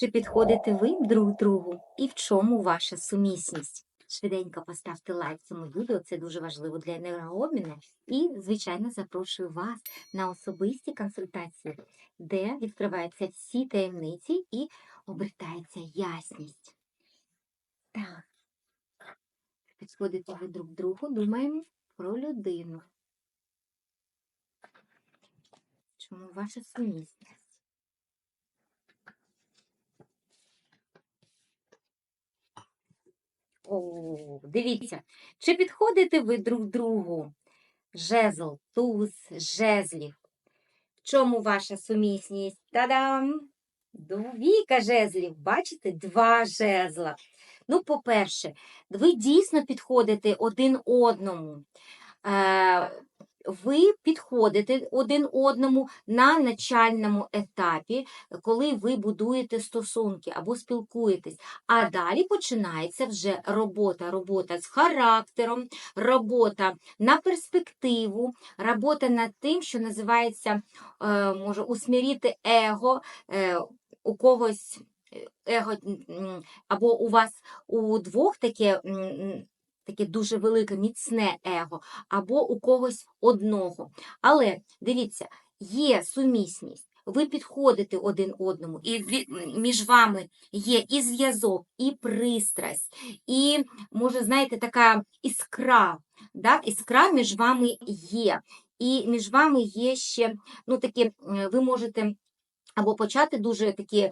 Чи підходите ви друг другу і в чому ваша сумісність? Швиденько поставте лайк цьому відео, це дуже важливо для енергообміну. І, звичайно, запрошую вас на особисті консультації, де відкриваються всі таємниці і обертається ясність. Так. Підходите ви друг другу, думаємо про людину. Чому ваша сумісність? Дивіться, чи підходите ви друг другу? Жезл, туз, жезлів. В чому ваша сумісність? Та-дам! Двійка жезлів, бачите, два жезла. Ну, по-перше, ви дійсно підходите один одному. Е, ви підходите один одному на начальному етапі, коли ви будуєте стосунки або спілкуєтесь. А далі починається вже робота, робота з характером, робота на перспективу, робота над тим, що називається, е, може, усмірити его, е, у когось е, его, або у вас у двох таке. Таке дуже велике, міцне его, або у когось одного. Але дивіться, є сумісність, ви підходите один одному, і між вами є і зв'язок, і пристрасть, і, може, знаєте, така іскра. Да? Іскра між вами є. І між вами є ще, ну, такі, е, ви можете або почати дуже такі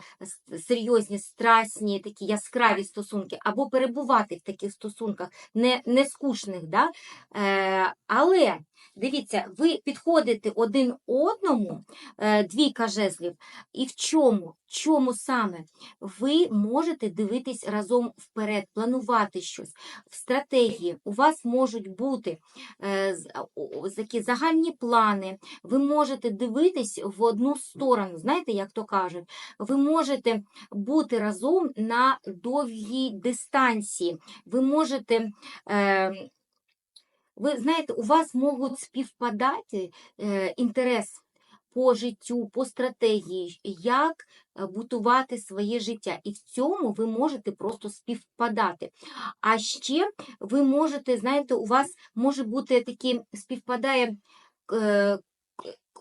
серйозні, страсні, такі яскраві стосунки, або перебувати в таких стосунках, не, не скучних. Да? Е, але дивіться, ви підходите один одному, е, двійка жезлів, і в чому? Чому саме? Ви можете дивитись разом вперед, планувати щось в стратегії. У вас можуть бути е, такі загальні плани, ви можете дивитись в одну сторону, знаєте, як то кажуть, ви можете бути разом на довгій дистанції. Ви можете. Е, ви знаєте, у вас можуть співпадати е, інтерес по життю, по стратегії, як е, будувати своє життя. І в цьому ви можете просто співпадати. А ще ви можете, знаєте, у вас може бути такі співпадає.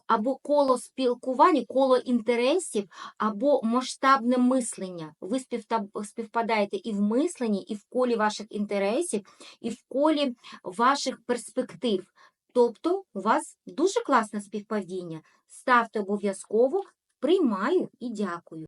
Або коло спілкування, коло інтересів, або масштабне мислення. Ви співпадаєте і в мисленні, і в колі ваших інтересів, і в колі ваших перспектив. Тобто у вас дуже класне співпадіння. Ставте обов'язково, приймаю і дякую.